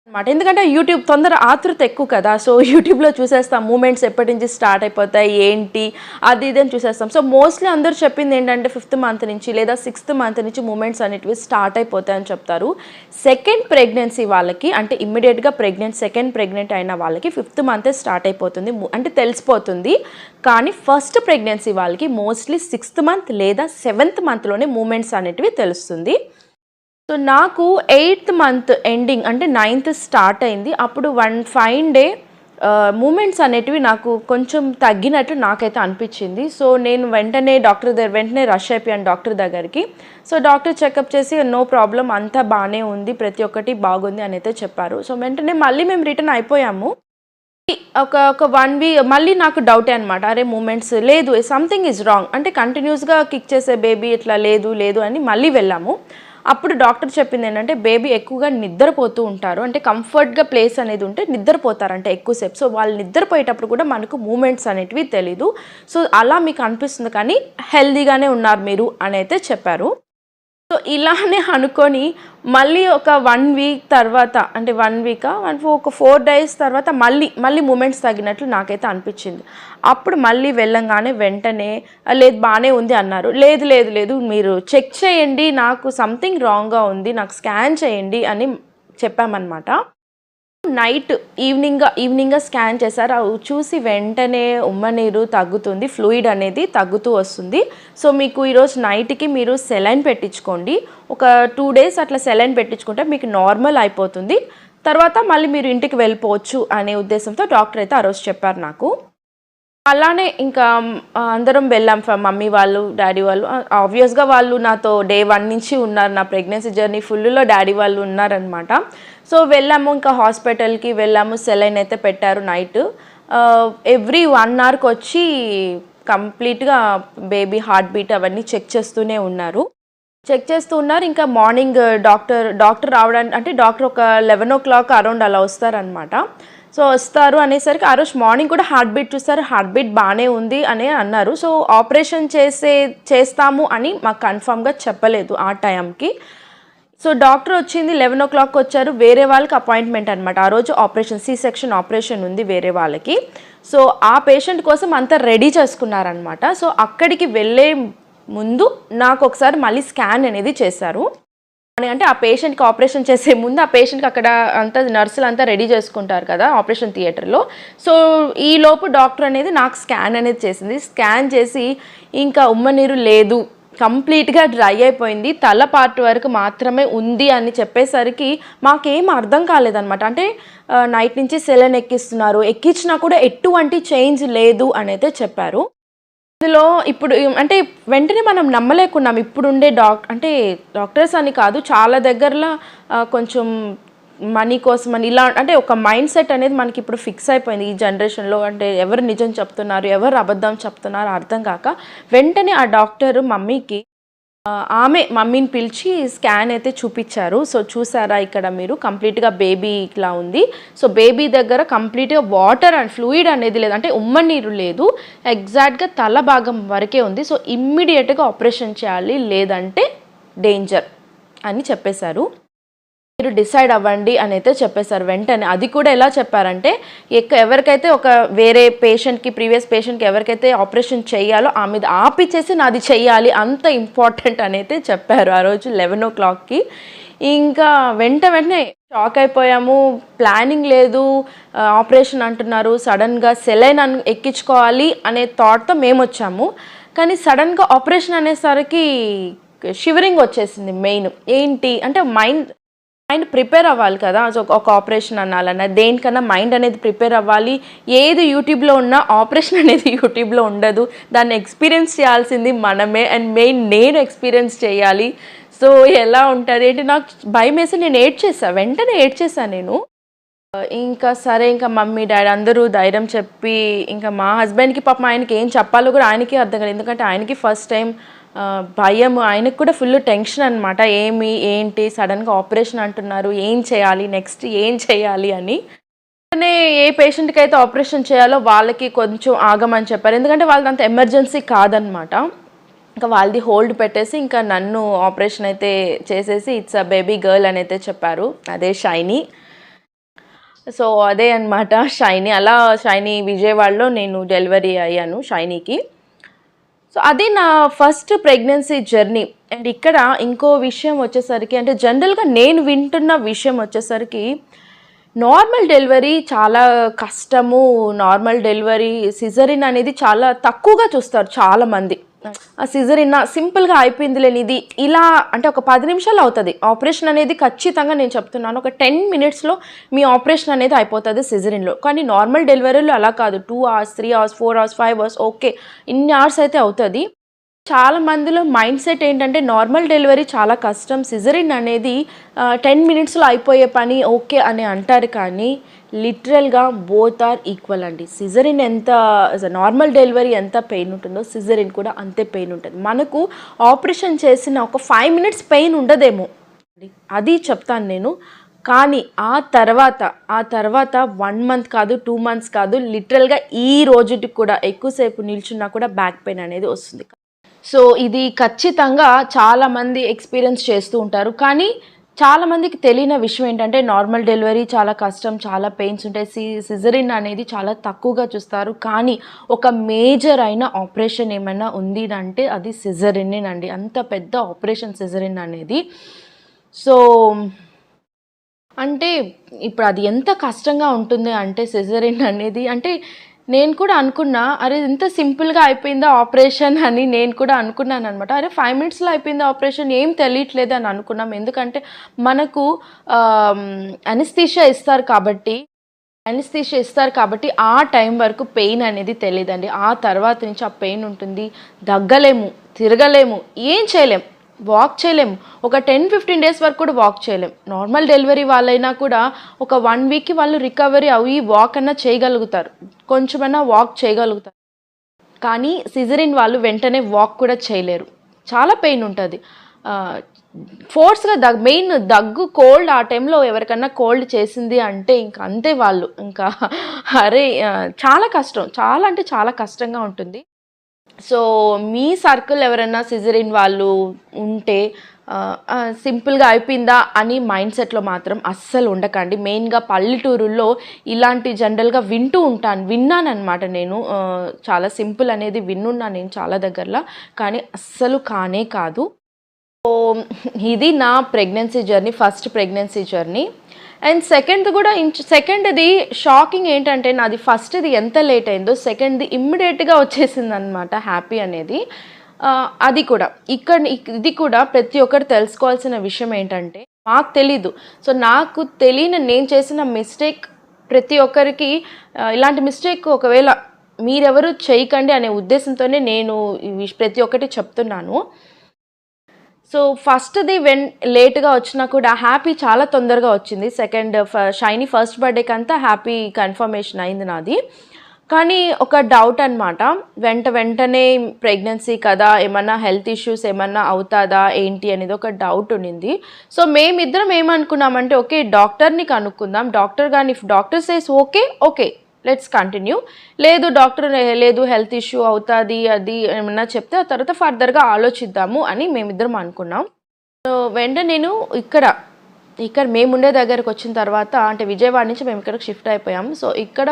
అనమాట ఎందుకంటే యూట్యూబ్ తొందర ఆతృత ఎక్కువ కదా. సో యూట్యూబ్లో చూసేస్తాం మూమెంట్స్ ఎప్పటి నుంచి స్టార్ట్ అయిపోతాయి ఏంటి అది ఇది అని చూసేస్తాం. సో మోస్ట్లీ అందరూ చెప్పింది ఏంటంటే ఫిఫ్త్ మంత్ నుంచి లేదా సిక్స్త్ మంత్ నుంచి మూమెంట్స్ అనేటివి స్టార్ట్ అయిపోతాయి అని చెప్తారు. సెకండ్ ప్రెగ్నెన్సీ వాళ్ళకి అంటే ఇమ్మీడియట్గా ప్రెగ్నెంట్ సెకండ్ ప్రెగ్నెంట్ అయిన వాళ్ళకి ఫిఫ్త్ మంతే స్టార్ట్ అయిపోతుంది. అంటే తెలిసిపోతుంది. కానీ ఫస్ట్ ప్రెగ్నెన్సీ వాళ్ళకి మోస్ట్లీ సిక్స్త్ మంత్ లేదా సెవెంత్ మంత్లోనే మూమెంట్స్ అనేటివి తెలుస్తుంది. సో నాకు ఎయిత్ మంత్ ఎండింగ్ అంటే నైన్త్ స్టార్ట్ అయింది. అప్పుడు వన్ ఫైన్ డే మూమెంట్స్ అనేటివి నాకు కొంచెం తగ్గినట్లు నాకైతే అనిపించింది. సో నేను వెంటనే డాక్టర్ దగ్గర వెంటనే రష్ అయిపోయాను డాక్టర్ దగ్గరికి. సో డాక్టర్ చెకప్ చేసి నో ప్రాబ్లం అంతా బాగానే ఉంది ప్రతి ఒక్కటి బాగుంది అని అయితే చెప్పారు. సో వెంటనే మళ్ళీ మేము రిటర్న్ అయిపోయాము. ఒక ఒక వన్ వీక్ మళ్ళీ నాకు డౌటే అనమాట అరే మూమెంట్స్ లేదు సంథింగ్ ఈజ్ రాంగ్ అంటే కంటిన్యూస్గా కిక్ చేసే బేబీ ఇట్లా లేదు లేదు అని మళ్ళీ వెళ్ళాము. అప్పుడు డాక్టర్ చెప్పింది ఏంటంటే బేబీ ఎక్కువగా నిద్రపోతూ ఉంటారు. అంటే కంఫర్ట్గా ప్లేస్ అనేది ఉంటే నిద్రపోతారంటే ఎక్కువసేపు. సో వాళ్ళు నిద్రపోయేటప్పుడు కూడా మనకు మూమెంట్స్ అనేటివి తెలీదు. సో అలా మీకు అనిపిస్తుంది కానీ హెల్దీగానే ఉన్నారు మీరు అని అయితే చెప్పారు. సో ఇలానే అనుకొని మళ్ళీ ఒక వన్ వీక్ తర్వాత అంటే వన్ వీక్ వన్ ఒక ఫోర్ డేస్ తర్వాత మళ్ళీ మళ్ళీ మూమెంట్స్ తగ్గినట్లు నాకైతే అనిపించింది. అప్పుడు మళ్ళీ వెళ్ళంగానే వెంటనే లేదు బాగానే ఉంది అన్నారు. లేదు లేదు లేదు మీరు చెక్ చేయండి నాకు సంథింగ్ రాంగ్గా ఉంది నాకు స్కాన్ చేయండి అని చెప్పామన్నమాట. నైట్ ఈవినింగ్ ఈవినింగ్ స్కాన్ చేశారు. అవి చూసి వెంటనే ఉమ్మ నీరు తగ్గుతుంది ఫ్లూయిడ్ అనేది తగ్గుతూ వస్తుంది. సో మీకు ఈరోజు నైట్కి మీరు సెలైన్ పెట్టించుకోండి. ఒక టూ డేస్ అట్లా సెలైన్ పెట్టించుకుంటే మీకు నార్మల్ అయిపోతుంది. తర్వాత మళ్ళీ మీరు ఇంటికి వెళ్ళిపోవచ్చు అనే ఉద్దేశంతో డాక్టర్ అయితే ఆ రోజు చెప్పారు నాకు. అలానే ఇంకా అందరం వెళ్ళాం మమ్మీ వాళ్ళు డాడీ వాళ్ళు. ఆబ్వియస్గా వాళ్ళు నాతో డే వన్ నుంచి ఉన్నారు. నా ప్రెగ్నెన్సీ జర్నీ ఫుల్లో డాడీ వాళ్ళు ఉన్నారనమాట సో వెళ్ళాము ఇంకా హాస్పిటల్కి వెళ్ళాము సెలైన్ అయితే పెట్టారు నైట్. ఎవ్రీ వన్ అవర్కి వచ్చి కంప్లీట్గా బేబీ హార్ట్ బీట్ అవన్నీ చెక్ చేస్తూనే ఉన్నారు. చెక్ చేస్తూ ఉన్నారు ఇంకా మార్నింగ్ డాక్టర్ డాక్టర్ రావడానికి అంటే డాక్టర్ ఒక లెవెన్ ఓ క్లాక్ అరౌండ్ అలా వస్తారనమాట సో వస్తారు అనేసరికి ఆ రోజు మార్నింగ్ కూడా హార్ట్ బీట్ చూస్తారు హార్ట్ బీట్ బాగానే ఉంది అని అన్నారు. సో ఆపరేషన్ చేసే చేస్తాము అని మాకు కన్ఫామ్గా చెప్పలేదు ఆ టైంకి. సో డాక్టర్ వచ్చింది లెవెన్ ఓ క్లాక్ వచ్చారు వేరే వాళ్ళకి అపాయింట్మెంట్ అనమాట ఆ రోజు ఆపరేషన్ సి సెక్షన్ ఆపరేషన్ ఉంది వేరే వాళ్ళకి. సో ఆ పేషెంట్ కోసం అంతా రెడీ చేసుకున్నారనమాట సో అక్కడికి వెళ్ళే ముందు నాకు ఒకసారి మళ్ళీ స్కాన్ అనేది చేశారు. అని అంటే ఆ పేషెంట్కి ఆపరేషన్ చేసే ముందు ఆ పేషెంట్కి అక్కడ అంతా నర్సులు అంతా రెడీ చేసుకుంటారు కదా ఆపరేషన్ థియేటర్లో సో ఈ లోపు డాక్టర్ అనేది నాకు స్కాన్ అనేది చేసింది. స్కాన్ చేసి ఇంకా ఉమ్మ నీరు లేదు కంప్లీట్గా డ్రై అయిపోయింది. తల పార్ట్ వరకు మాత్రమే ఉంది అని చెప్పేసరికి మాకేం అర్థం కాలేదన్నమాట. అంటే నైట్ నుంచి సెలెన్ ఎక్కిస్తున్నారు. ఎక్కించినా కూడా ఎటువంటి చేంజ్ లేదు అని అయితే చెప్పారు. ఇందులో ఇప్పుడు అంటే వెంటనే మనం నమ్మలేకున్నాం. ఇప్పుడుండే డాక్ అంటే డాక్టర్స్ అని కాదు చాలా దగ్గరలో కొంచెం మనీ కోసం అని ఇలా అంటే ఒక మైండ్ సెట్ అనేది మనకి ఇప్పుడు ఫిక్స్ అయిపోయింది ఈ జనరేషన్లో అంటే ఎవరు నిజం చెప్తున్నారు ఎవరు అబద్ధం చెప్తున్నారు అర్థం కాక వెంటనే ఆ డాక్టర్ మమ్మీకి ఆమె మమ్మీని పిలిచి స్కాన్ అయితే చూపించారు. సో చూసారా ఇక్కడ మీరు? కంప్లీట్గా బేబీ ఇట్లా ఉంది. సో బేబీ దగ్గర కంప్లీట్గా వాటర్ అండ్ ఫ్లూయిడ్ అనేది లేదు. అంటే ఉమ్మ నీరు లేదు. ఎగ్జాక్ట్గా తల భాగం వరకే ఉంది. సో ఇమ్మీడియట్గా ఆపరేషన్ చేయాలి. లేదంటే డేంజర్ అని చెప్పేశారు. మీరు డిసైడ్ అవ్వండి అని అయితే చెప్పేశారు. వెంటనే అది కూడా ఎలా చెప్పారంటే ఎక్క ఎవరికైతే ఒక వేరే పేషెంట్కి ప్రీవియస్ పేషెంట్కి ఎవరికైతే ఆపరేషన్ చేయాలో ఆ మీద ఆపిచ్చేసి నాది చెయ్యాలి అంత ఇంపార్టెంట్ అని అయితే చెప్పారు ఆ రోజు లెవెన్ ఓ క్లాక్కి ఇంకా వెంట వెంటనే షాక్ అయిపోయాము. ప్లానింగ్ లేదు. ఆపరేషన్ అంటున్నారు. సడన్గా సెలైన్ అన్ ఎక్కించుకోవాలి అనే థాట్తో మేము వచ్చాము. కానీ సడన్గా ఆపరేషన్ అనేసరికి షివరింగ్ వచ్చేసింది మెయిన్ ఏంటి? అంటే మైండ్ మైండ్ ప్రిపేర్ అవ్వాలి కదా. సో ఒక ఆపరేషన్ అనాలన్నా దేనికన్నా మైండ్ అనేది ప్రిపేర్ అవ్వాలి. ఏది యూట్యూబ్లో ఉన్నా ఆపరేషన్ అనేది యూట్యూబ్లో ఉండదు. దాన్ని ఎక్స్పీరియన్స్ చేయాల్సింది మనమే అండ్ మెయిన్ నేను ఎక్స్పీరియన్స్ చేయాలి. సో ఎలా ఉంటుంది? ఏంటి? నాకు భయం వేసి నేను ఏడ్ చేసాను వెంటనే ఏడ్ చేశాను నేను ఇంకా సరే ఇంకా మమ్మీ డాడీ అందరూ ధైర్యం చెప్పి ఇంకా మా హస్బెండ్కి పాపం ఆయనకి ఏం చెప్పాలో కూడా ఆయనకి అర్థం కాదు ఎందుకంటే ఆయనకి ఫస్ట్ టైం భయం ఆయనకు కూడా ఫుల్ టెన్షన్ అనమాట ఏమి ఏంటి సడన్గా ఆపరేషన్ అంటున్నారు ఏం చేయాలి నెక్స్ట్ ఏం చేయాలి అని. వెంటనే ఏ పేషెంట్కి అయితే ఆపరేషన్ చేయాలో వాళ్ళకి కొంచెం ఆగమని చెప్పారు. ఎందుకంటే వాళ్ళది అంత ఎమర్జెన్సీ కాదనమాట ఇంకా వాళ్ళది హోల్డ్ పెట్టేసి ఇంకా నన్ను ఆపరేషన్ అయితే చేసేసి ఇట్స్ అ బేబీ గర్ల్ అని అయితే చెప్పారు. అదే షైనీ. సో అదే అన్నమాట షైనీ. అలా షైనీ విజయవాడలో నేను డెలివరీ అయ్యాను షైనీకి. సో అది నా ఫస్ట్ ప్రెగ్నెన్సీ జర్నీ అండ్ ఇక్కడ ఇంకో విషయం వచ్చేసరికి అంటే జనరల్గా నేను వింటున్న విషయం వచ్చేసరికి నార్మల్ డెలివరీ చాలా కష్టము. నార్మల్ డెలివరీ సిజరిన్ అనేది చాలా తక్కువగా చూస్తారు చాలామంది. ఆ సిజరిన్ సింపుల్గా అయిపోయింది లేని ఇది ఇలా అంటే ఒక పది నిమిషాలు అవుతుంది. ఆపరేషన్ అనేది ఖచ్చితంగా నేను చెప్తున్నాను. ఒక టెన్ మినిట్స్లో మీ ఆపరేషన్ అనేది అయిపోతుంది సిజరిన్లో కానీ నార్మల్ డెలివరీలో అలా కాదు. Two hours three hours four hours five hours okay ఇన్ని అవర్స్ అయితే అవుతుంది. చాలా మందిలో మైండ్ సెట్ ఏంటంటే నార్మల్ డెలివరీ చాలా కష్టం. సిజరిన్ అనేది టెన్ మినిట్స్లో అయిపోయే పని ఓకే అని అంటారు కానీ లిటరల్గా బోత్ ఆర్ ఈక్వల్ అండి. సిజరిన్ ఎంత నార్మల్ డెలివరీ ఎంత పెయిన్ ఉంటుందో సిజరిన్ కూడా అంతే పెయిన్ ఉంటుంది. మనకు ఆపరేషన్ చేసిన ఒక ఫైవ్ మినిట్స్ పెయిన్ ఉండదేమో. అది చెప్తాను నేను. కానీ ఆ తర్వాత ఆ తర్వాత వన్ మంత్ కాదు టూ మంత్స్ కాదు లిటరల్గా ఈ రోజుకి కూడా ఎక్కువసేపు నిల్చున్నా కూడా బ్యాక్ పెయిన్ అనేది వస్తుంది. సో ఇది ఖచ్చితంగా చాలామంది ఎక్స్పీరియన్స్ చేస్తూ ఉంటారు. కానీ చాలా మందికి తెలియని విషయం ఏంటంటే నార్మల్ డెలివరీ చాలా కష్టం చాలా పెయిన్స్ ఉంటాయి. సి సిజరిన్ అనేది చాలా తక్కువగా చూస్తారు. కానీ ఒక మేజర్ అయిన ఆపరేషన్ ఏమైనా ఉంది అంటే అది సిజరిన్ అంత పెద్ద ఆపరేషన్ సిజరిన్ అనేది. సో అంటే ఇప్పుడు అది ఎంత కష్టంగా ఉంటుంది అంటే సిజరిన్ అనేది అంటే నేను కూడా అనుకున్నా అరే ఇంత సింపుల్గా అయిపోయిందా ఆపరేషన్ అని నేను కూడా అనుకున్నాను అనమాట అరే ఫైవ్ మినిట్స్లో అయిపోయిందా ఆపరేషన్? ఏం తెలియట్లేదు అని అనుకున్నాం. ఎందుకంటే మనకు అనిస్థీషియా ఇస్తారు కాబట్టి అనిస్థీషియా ఇస్తారు కాబట్టి ఆ టైం వరకు పెయిన్ అనేది తెలియదండి. ఆ తర్వాత నుంచి ఆ పెయిన్ ఉంటుంది. దగ్గలేము తిరగలేము ఏం చేయలేము వాక్ చేయలేము ఒక టెన్ ఫిఫ్టీన్ డేస్ వరకు కూడా వాక్ చేయలేము నార్మల్ డెలివరీ వాళ్ళైనా కూడా ఒక వన్ వీక్కి వాళ్ళు రికవరీ అవి వాక్ అన్నా చేయగలుగుతారు. కొంచెమైనా వాక్ చేయగలుగుతారు. కానీ సిజరిన్ వాళ్ళు వెంటనే వాక్ కూడా చేయలేరు. చాలా పెయిన్ ఉంటుంది. ఫోర్స్గా దగ్ మెయిన్ దగ్గు కోల్డ్ ఆ టైంలో ఎవరికన్నా కోల్డ్ చేసింది అంటే ఇంకా అంతే వాళ్ళు. ఇంకా అరే చాలా కష్టం. చాలా అంటే చాలా కష్టంగా ఉంటుంది. సో మీ సర్కిల్ ఎవరైనా సిజరిన్ వాళ్ళు ఉంటే సింపుల్గా అయిపోయిందా అని మైండ్ సెట్లో మాత్రం అస్సలు ఉండకండి. మెయిన్గా పల్లెటూరుల్లో ఇలాంటి జనరల్గా వింటూ ఉంటాను. విన్నానమాట నేను. చాలా సింపుల్ అనేది విన్నున్నాను నేను చాలా దగ్గరలో కానీ అస్సలు కానే కాదు. సో ఇది నా pregnancy journey first pregnancy journey. And second కూడా సెకండ్ది షాకింగ్ ఏంటంటే నాది ఫస్ట్ది ఎంత లేట్ అయిందో సెకండ్ది ఇమ్మీడియట్గా వచ్చేసింది అనమాట హ్యాపీ అనేది అది కూడా. ఇక్కడ ఇది కూడా ప్రతి ఒక్కరు తెలుసుకోవాల్సిన విషయం ఏంటంటే మాకు తెలీదు. సో నాకు తెలియని నేను చేసిన మిస్టేక్ ప్రతి ఒక్కరికి ఇలాంటి మిస్టేక్ ఒకవేళ మీరెవరు చేయకండి అనే ఉద్దేశంతోనే నేను ప్రతి ఒక్కటి చెప్తున్నాను. సో ఫస్ట్ది వెన్ లేట్గా వచ్చినా కూడా హ్యాపీ చాలా తొందరగా వచ్చింది. సెకండ్ షైనీ ఫస్ట్ బర్త్డేకి అంతా హ్యాపీ కన్ఫర్మేషన్ అయింది నాది. కానీ ఒక డౌట్ అనమాట వెంట వెంటనే ప్రెగ్నెన్సీ కదా ఏమన్నా హెల్త్ ఇష్యూస్ ఏమన్నా అవుతుందా ఏంటి అనేది ఒక డౌట్ ఉండింది. సో మేమిద్దరం ఏమనుకున్నామంటే ఓకే డాక్టర్ని కనుక్కుందాం. డాక్టర్ కానీ if doctor says okay okay let's continue. లేదు డాక్టర్ లేదు హెల్త్ ఇష్యూ అవుతుంది అది ఏమన్నా చెప్తే ఆ తర్వాత ఫర్దర్గా ఆలోచిద్దాము అని మేమిద్దరం అనుకున్నాం. సో నేను ఇక్కడ ఇక్కడ మేము ఉండే దగ్గరకు వచ్చిన తర్వాత అంటే విజయవాడ నుంచి మేము ఇక్కడికి షిఫ్ట్ అయిపోయాం. సో ఇక్కడ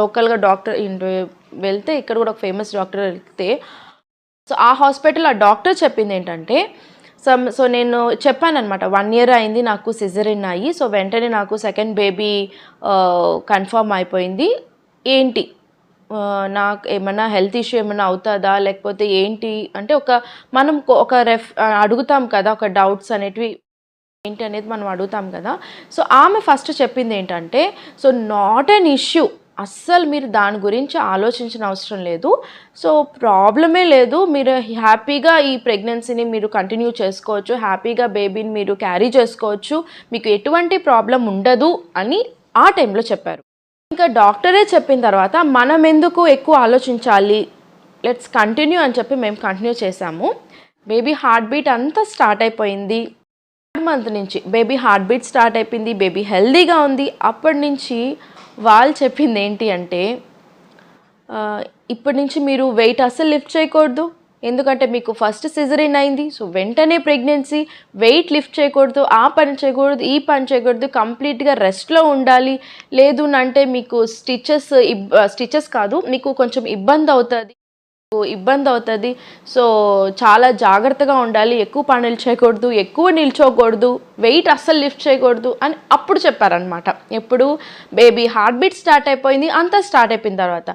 లోకల్గా డాక్టర్ వెళ్తే ఇక్కడ కూడా ఒక ఫేమస్ డాక్టర్ వెళ్తే సో ఆ హాస్పిటల్ ఆ డాక్టర్ చెప్పింది ఏంటంటే సమ్ సో నేను చెప్పాను అనమాట వన్ ఇయర్ అయింది నాకు సిజరిన్ అయ్యి సో వెంటనే నాకు సెకండ్ బేబీ కన్ఫర్మ్ అయిపోయింది. ఏంటి? Uh, నాకు ఏమైనా హెల్త్ ఇష్యూ ఏమైనా అవుతుందా? లేకపోతే ఏంటి? అంటే ఒక మనం ఒక రెఫ్ uh, అడుగుతాం కదా ఒక డౌట్స్ అనేటివి ఏంటి అనేది మనం అడుగుతాం కదా. సో ఆమె ఫస్ట్ చెప్పింది ఏంటంటే సో నాట్ అన్ ఇష్యూ అస్సలు మీరు దాని గురించి ఆలోచించిన అవసరం లేదు. సో ప్రాబ్లమే లేదు. మీరు హ్యాపీగా ఈ ప్రెగ్నెన్సీని మీరు కంటిన్యూ చేసుకోవచ్చు. హ్యాపీగా బేబీని మీరు క్యారీ చేసుకోవచ్చు. మీకు ఎటువంటి ప్రాబ్లం ఉండదు అని ఆ టైంలో చెప్పారు. ఇంకా డాక్టరే చెప్పిన తర్వాత మనం ఎందుకు ఎక్కువ ఆలోచించాలి? లెట్స్ కంటిన్యూ అని చెప్పి మేము కంటిన్యూ చేసాము బేబీ హార్ట్ బీట్ అంతా స్టార్ట్ అయిపోయింది. థర్డ్ మంత్ నుంచి బేబీ హార్ట్ బీట్ స్టార్ట్ అయిపోయింది. బేబీ హెల్దీగా ఉంది. అప్పటి నుంచి వాళ్ళు చెప్పింది ఏంటి అంటే ఇప్పటి నుంచి మీరు వెయిట్ అస్సలు లిఫ్ట్ చేయకూడదు. ఎందుకంటే మీకు ఫస్ట్ సిజరిన్ అయింది సో వెంటనే ప్రెగ్నెన్సీ వెయిట్ లిఫ్ట్ చేయకూడదు ఆ పని చేయకూడదు ఈ పని చేయకూడదు కంప్లీట్గా రెస్ట్లో ఉండాలి. లేదు అంటే మీకు స్టిచెస్ స్టిచెస్ కాదు మీకు కొంచెం ఇబ్బంది అవుతుంది. ఇబ్బంది అవుతుంది సో చాలా జాగ్రత్తగా ఉండాలి. ఎక్కువ పనులు చేయకూడదు ఎక్కువ నిల్చోకూడదు వెయిట్ అస్సలు లిఫ్ట్ చేయకూడదు అని అప్పుడు చెప్పారనమాట ఎప్పుడు బేబీ హార్ట్ బీట్ స్టార్ట్ అయిపోయింది అంతా స్టార్ట్ అయిపోయిన తర్వాత.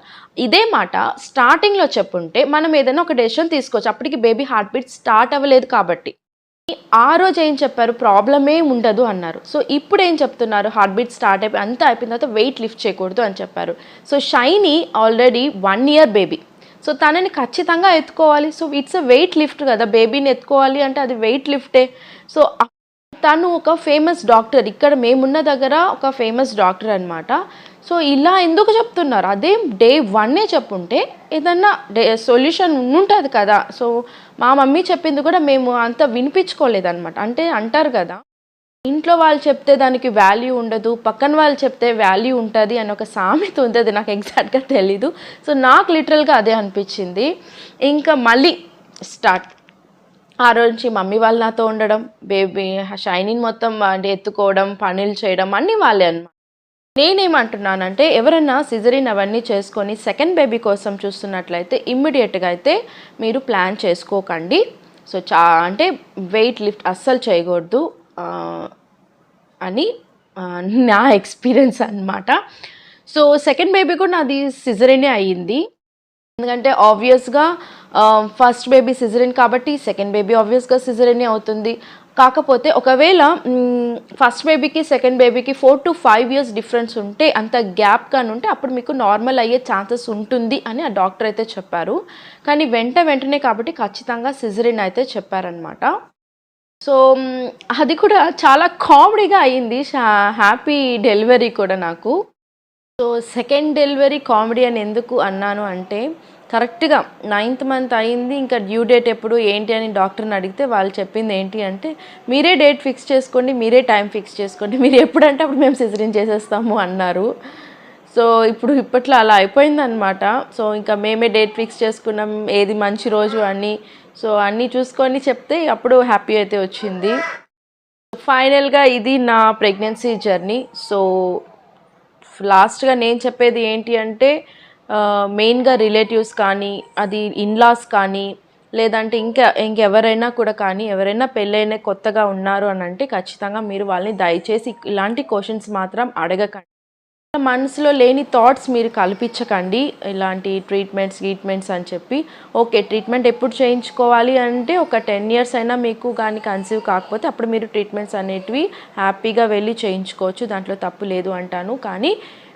ఇదే మాట స్టార్టింగ్లో చెప్పుంటే మనం ఏదైనా ఒక డెసిషన్ తీసుకోవచ్చు. అప్పటికి బేబీ హార్ట్ బీట్ స్టార్ట్ అవ్వలేదు కాబట్టి. ఆ రోజు ఏం చెప్పారు? ప్రాబ్లమే ఉండదు అన్నారు. సో ఇప్పుడు ఏం చెప్తున్నారు? హార్ట్ బీట్ స్టార్ట్ అయిపోయి అంతా అయిపోయిన తర్వాత వెయిట్ లిఫ్ట్ చేయకూడదు అని చెప్పారు. So Shiny already one year baby. So తనని ఖచ్చితంగా ఎత్తుకోవాలి. So it's a weight lift కదా. బేబీని ఎత్తుకోవాలి అంటే అది వెయిట్ లిఫ్టే సో తను ఒక ఫేమస్ డాక్టర్ ఇక్కడ మేమున్న దగ్గర ఒక ఫేమస్ డాక్టర్ అనమాట సో ఇలా ఎందుకు చెప్తున్నారు? అదే డే వన్నే చెప్పుంటే ఏదన్నా డే సొల్యూషన్ ఉంటుంది కదా. సో మా మమ్మీ చెప్పింది కూడా మేము అంత వినిపించుకోలేదన్నమాట. అంటే అంటారు కదా ఇంట్లో వాళ్ళు చెప్తే దానికి వాల్యూ ఉండదు పక్కన వాళ్ళు చెప్తే వాల్యూ ఉంటుంది అని ఒక సామెత ఉంది అది నాకు ఎగ్జాక్ట్గా తెలీదు. సో నాకు లిటరల్గా అదే అనిపించింది. ఇంకా మళ్ళీ స్టార్ట్ ఆ రోజు నుంచి మమ్మీ వాళ్ళు నాతో ఉండడం బేబీ షైనింగ్ మొత్తం అంటే ఎత్తుకోవడం పనులు చేయడం అన్నీ వాళ్ళే అనమాట నేనేమంటున్నానంటే ఎవరైనా సిజరిన్ అవన్నీ చేసుకొని సెకండ్ బేబీ కోసం చూస్తున్నట్లయితే ఇమ్మీడియట్గా అయితే మీరు ప్లాన్ చేసుకోకండి. సో చా అంటే వెయిట్ లిఫ్ట్ అస్సలు చేయకూడదు. అని నా ఎక్స్పీరియన్స్ అన్నమాట. సో సెకండ్ బేబీ కూడా నాది సిజరేనే అయ్యింది. ఎందుకంటే ఆబ్వియస్గా ఫస్ట్ బేబీ సిజరిన్ కాబట్టి సెకండ్ బేబీ ఆబ్వియస్గా సిజరినే అవుతుంది. కాకపోతే ఒకవేళ ఫస్ట్ బేబీకి సెకండ్ బేబీకి four to five years difference ఉంటే అంత గ్యాప్ కానీ ఉంటే అప్పుడు మీకు నార్మల్ అయ్యే ఛాన్సెస్ ఉంటుంది అని ఆ డాక్టర్ అయితే చెప్పారు. కానీ వెంట వెంటనే కాబట్టి ఖచ్చితంగా సిజరిన్ అయితే చెప్పారనమాట సో అది కూడా చాలా కామెడీగా అయ్యింది హ్యాపీ డెలివరీ కూడా నాకు. సో సెకండ్ డెలివరీ కామెడీ అని ఎందుకు అన్నాను అంటే కరెక్ట్గా నైన్త్ మంత్ అయింది. ఇంకా డ్యూ డేట్ ఎప్పుడు ఏంటి అని డాక్టర్ని అడిగితే వాళ్ళు చెప్పింది ఏంటి అంటే మీరే డేట్ ఫిక్స్ చేసుకోండి మీరే టైం ఫిక్స్ చేసుకోండి. మీరు ఎప్పుడంటే అప్పుడు మేము సిజరిన్ చేసేస్తాము అన్నారు. సో ఇప్పుడు ఇప్పట్లో అలా అయిపోయిందనమాట సో ఇంకా మేమే డేట్ ఫిక్స్ చేసుకున్నాం ఏది మంచి రోజు అని. సో అన్నీ చూసుకొని చెప్తే అప్పుడు హ్యాపీ అయితే వచ్చింది. ఫైనల్గా ఇది నా ప్రెగ్నెన్సీ జర్నీ. సో లాస్ట్గా నేను చెప్పేది ఏంటి అంటే మెయిన్గా రిలేటివ్స్ కానీ అది ఇన్లాస్ కానీ లేదంటే ఇంకా ఇంకెవరైనా కూడా కానీ ఎవరైనా పెళ్ళైన కొత్తగా ఉన్నారు అని అంటే ఖచ్చితంగా మీరు వాళ్ళని దయచేసి ఇలాంటి క్వశ్చన్స్ మాత్రం అడగకండి. మనసులో లేని థాట్స్ మీరు కల్పించకండి. ఇలాంటి ట్రీట్మెంట్స్ ట్రీట్మెంట్స్ అని చెప్పి. ఓకే ట్రీట్మెంట్ ఎప్పుడు చేయించుకోవాలి అంటే ఒక టెన్ ఇయర్స్ అయినా మీకు కానీ కన్సీవ్ కాకపోతే అప్పుడు మీరు ట్రీట్మెంట్స్ అనేటివి హ్యాపీగా వెళ్ళి చేయించుకోవచ్చు. దాంట్లో తప్పు లేదు అంటాను. కానీ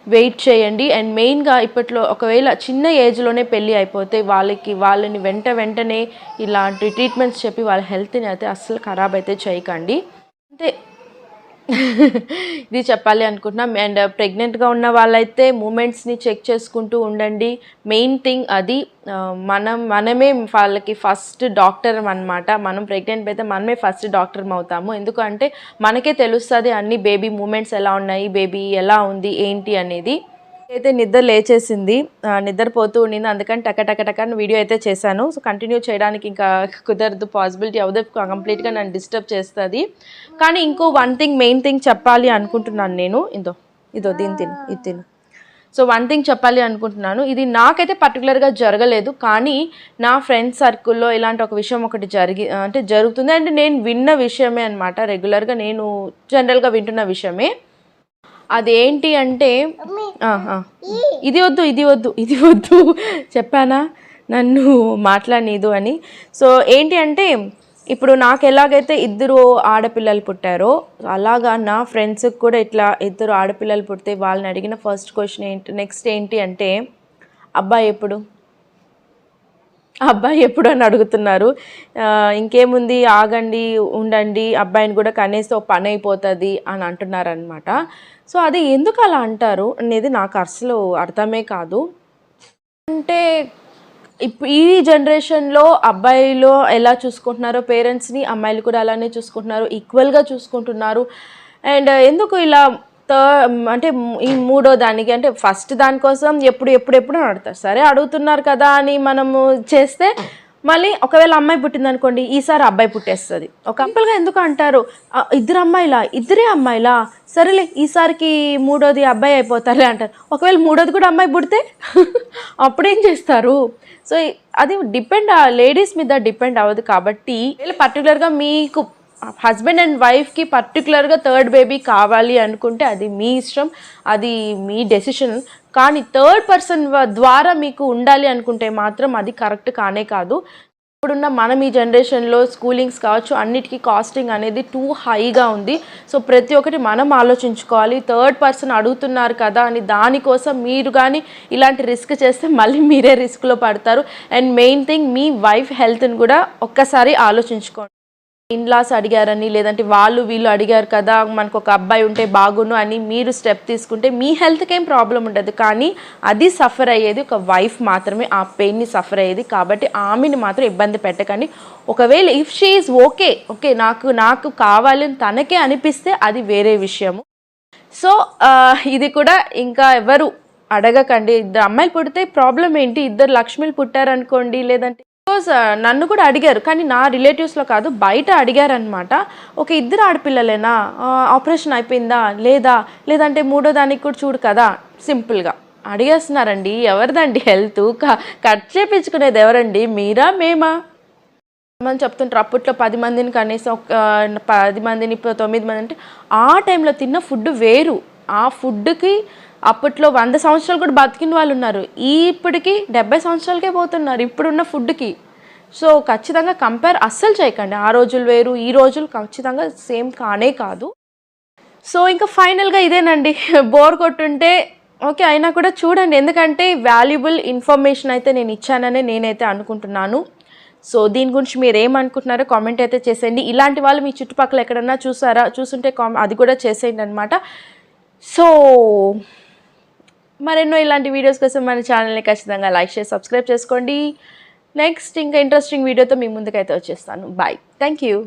వెయిట్ చేయండి. అండ్ మెయిన్గా ఇప్పట్లో ఒకవేళ చిన్న ఏజ్లోనే పెళ్ళి అయిపోతే వాళ్ళకి వాళ్ళని వెంట వెంటనే ఇలాంటి ట్రీట్మెంట్స్ చెప్పి వాళ్ళ హెల్త్ని అయితే అస్సలు ఖరాబ్ అయితే చేయకండి. అంటే ఇది చెప్పాలి అనుకుంటున్నాం. అండ్ uh, ప్రెగ్నెంట్గా ఉన్న వాళ్ళైతే మూమెంట్స్ని చెక్ చేసుకుంటూ ఉండండి. మెయిన్ థింగ్ అది uh, మనం మనమే వాళ్ళకి ఫస్ట్ డాక్టర్ అనమాట మనం ప్రెగ్నెంట్ అయితే మనమే ఫస్ట్ డాక్టర్ అవుతాము. ఎందుకంటే మనకే తెలుస్తుంది అన్ని బేబీ మూమెంట్స్ ఎలా ఉన్నాయి బేబీ ఎలా ఉంది ఏంటి అనేది. అయితే నిద్ర లేచేసింది నిద్ర నిద్రపోతూ ఉండింది. అందుకని టక టక టక అని వీడియో అయితే చేశాను. సో కంటిన్యూ చేయడానికి ఇంకా కుదరదు పాసిబిలిటీ అవుదే కంప్లీట్గా నన్ను డిస్టర్బ్ చేస్తుంది. కానీ ఇంకో వన్ థింగ్ మెయిన్ థింగ్ చెప్పాలి అనుకుంటున్నాను నేను. ఇదో ఇదో దీని తిను ఇది తిను. సో వన్ థింగ్ చెప్పాలి అనుకుంటున్నాను. ఇది నాకైతే పర్టికులర్గా జరగలేదు. కానీ నా ఫ్రెండ్స్ సర్కిల్లో ఇలాంటి ఒక విషయం ఒకటి జరిగి అంటే జరుగుతుంది. అంటే నేను విన్న విషయమే అనమాట రెగ్యులర్గా నేను జనరల్గా వింటున్న విషయమే. అదేంటి అంటే. ఇది వద్దు ఇది వద్దు ఇది వద్దు. చెప్పానా? నన్ను మాట్లాడనీదు అని. సో ఏంటి అంటే ఇప్పుడు నాకు ఎలాగైతే ఇద్దరు ఆడపిల్లలు పుట్టారో అలాగా నా ఫ్రెండ్స్కి కూడా ఇట్లా ఇద్దరు ఆడపిల్లలు పుడితే వాళ్ళని అడిగిన ఫస్ట్ క్వశ్చన్ ఏంటి నెక్స్ట్ ఏంటి అంటే అబ్బాయి ఎప్పుడు? అబ్బాయి ఎప్పుడు అని అడుగుతున్నారు. ఇంకేముంది? ఆగండి ఉండండి అబ్బాయిని కూడా కనీసం ఒక పని అయిపోతుంది అని అంటున్నారు అనమాట సో అది ఎందుకు అలా అంటారు అనేది నాకు అసలు అర్థమే కాదు. అంటే ఇప్పుడు ఈ జనరేషన్లో అబ్బాయిలు ఎలా చూసుకుంటున్నారో పేరెంట్స్ని అమ్మాయిలు కూడా అలానే చూసుకుంటున్నారు ఈక్వల్గా చూసుకుంటున్నారు. అండ్ ఎందుకు ఇలా థర్డ్ అంటే ఈ మూడో దానికి అంటే ఫస్ట్ దానికోసం ఎప్పుడు ఎప్పుడు ఎప్పుడు అడుగుతారు సరే అడుగుతున్నారు కదా అని మనము చేస్తే మళ్ళీ ఒకవేళ అమ్మాయి పుట్టింది అనుకోండి ఈసారి అబ్బాయి పుట్టేస్తుంది. ఒక కంపల్గా ఎందుకు అంటారు? ఇద్దరు అమ్మాయిలా? ఇద్దరే అమ్మాయిలా? సరేలే ఈసారికి మూడోది అబ్బాయి అయిపోతారులే అంటారు. ఒకవేళ మూడోది కూడా అమ్మాయి పుడితే అప్పుడేం చేస్తారు? సో అది డిపెండ్ లేడీస్ మీద డిపెండ్ అవ్వదు కాబట్టి పర్టికులర్గా మీకు హస్బెండ్ అండ్ వైఫ్కి పర్టికులర్గా థర్డ్ బేబీ కావాలి అనుకుంటే అది మీ ఇష్టం అది మీ డెసిషన్ కానీ థర్డ్ పర్సన్ ద్వారా మీకు ఉండాలి అనుకుంటే మాత్రం అది కరెక్ట్ కానే కాదు. ఇప్పుడున్న మనం ఈ జనరేషన్లో స్కూలింగ్స్ కావచ్చు అన్నిటికీ కాస్టింగ్ అనేది టూ హైగా ఉంది. సో ప్రతి ఒక్కటి మనం ఆలోచించుకోవాలి. థర్డ్ పర్సన్ అడుగుతున్నారు కదా అని దానికోసం మీరు కానీ ఇలాంటి రిస్క్ చేస్తే మళ్ళీ మీరే రిస్క్లో పడతారు. అండ్ మెయిన్ థింగ్ మీ వైఫ్ హెల్త్ని కూడా ఒక్కసారి ఆలోచించుకోండి. ఇన్లాస్ అడిగారని లేదంటే వాళ్ళు వీళ్ళు అడిగారు కదా మనకు ఒక అబ్బాయి ఉంటే బాగును అని మీరు స్టెప్ తీసుకుంటే మీ హెల్త్కి ఏం ప్రాబ్లం ఉండదు. కానీ అది సఫర్ అయ్యేది ఒక వైఫ్ మాత్రమే ఆ పెయిన్ని సఫర్ అయ్యేది. కాబట్టి ఆమెని మాత్రం ఇబ్బంది పెట్టకండి. ఒకవేళ if she is okay okay నాకు నాకు కావాలని తనకే అనిపిస్తే అది వేరే విషయము. సో ఇది కూడా ఇంకా ఎవరు అడగకండి. ఇద్దరు అమ్మాయిలు పుడితే ప్రాబ్లం ఏంటి? ఇద్దరు లక్ష్మిలు పుట్టారనుకోండి లేదంటే బికాస్ uh, నన్ను కూడా అడిగారు. కానీ నా రిలేటివ్స్లో కాదు బయట అడిగారనమాట ఒక ఇద్దరు ఆడపిల్లలేనా? ఆపరేషన్ అయిపోయిందా? లేదా? లేదంటే మూడో దానికి కూడా చూడు కదా? సింపుల్గా. అడిగేస్తున్నారండి. ఎవరిదండి హెల్త్? కట్ చేపించుకునేది ఎవరండి? మీరా? మేమా? మనం చెప్తుంటారు. అప్పట్లో పది మందిని కనీసం ఒక పది మందిని ఇప్పుడు తొమ్మిది మంది అంటే ఆ టైంలో తిన్న ఫుడ్ వేరు. ఆ ఫుడ్కి అప్పట్లో వంద సంవత్సరాలు కూడా బతికిన వాళ్ళు ఉన్నారు. ఈ ఇప్పటికి డెబ్బై సంవత్సరాలకే పోతున్నారు ఇప్పుడున్న ఫుడ్కి. సో ఖచ్చితంగా కంపేర్ అస్సలు చేయకండి. ఆ రోజులు వేరు ఈ రోజులు ఖచ్చితంగా సేమ్ కానే కాదు. సో ఇంకా ఫైనల్గా ఇదేనండి. బోర్ కొట్టుంటే ఓకే అయినా కూడా చూడండి. ఎందుకంటే వాల్యుబుల్ ఇన్ఫర్మేషన్ అయితే నేను ఇచ్చాననే నేనైతే అనుకుంటున్నాను. సో దీని గురించి మీరు ఏమనుకుంటున్నారో కామెంట్ అయితే చేసేయండి. ఇలాంటి వాళ్ళు మీ చుట్టుపక్కల ఎక్కడన్నా చూసారా? చూసుంటే కామె అది కూడా చేసేయండి అనమాట సో మరెన్నో ఇలాంటి వీడియోస్ కోసం మన ఛానల్ని ఖచ్చితంగా లైక్ చేసి సబ్స్క్రైబ్ చేసుకోండి. నెక్స్ట్ ఇంకా ఇంట్రెస్టింగ్ వీడియోతో మీ ముందుకైతే వచ్చేస్తాను. Bye thank you